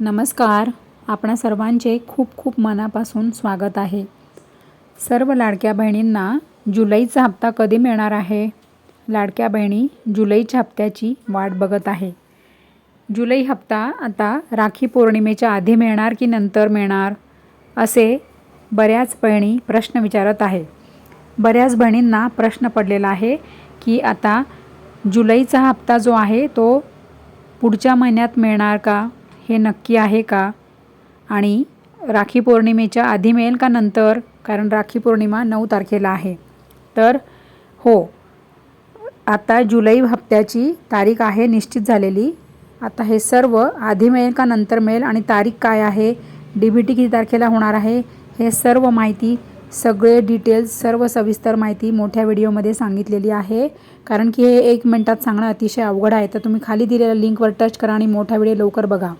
नमस्कार. आपणा सर्वांचे खूप खूप मनापासून स्वागत आहे. सर्व लाडक्या बहिणींना जुलैचा हप्ता कधी मिळणार आहे? लाडक्या बहिणी जुलैच्या हप्त्याची वाट बघत आहे. जुलै हप्ता आता राखी पौर्णिमेच्या आधी मिळणार की नंतर मिळणार? असे बऱ्याच बहिणी प्रश्न विचारत आहे. बऱ्याच बहिणींना प्रश्न पडलेला आहे की आता जुलैचा हप्ता जो आहे तो पुढच्या महिन्यात मिळणार का? हे नक्की आहे का? आणि राखी पौर्णिमेच्या आधी मिळेल का नंतर? कारण राखी पौर्णिमा नऊ तारखेला आहे. तर हो आता जुलै हप्त्याची तारीख आहे निश्चित झालेली. आता हे सर्व आधी मिळेल का नंतर मिळेल आणि तारीख काय आहे? डी बी टी किती तारखेला होणार आहे? हे सर्व माहिती सगळे डिटेल्स सर्व सविस्तर माहिती मोठ्या व्हिडिओमध्ये सांगितलेली आहे. कारण की हे एक मिनटात सांगणं अतिशय अवघड आहे. तर तुम्ही खाली दिलेल्या लिंकवर टच करा आणि मोठा व्हिडिओ लवकर बघा.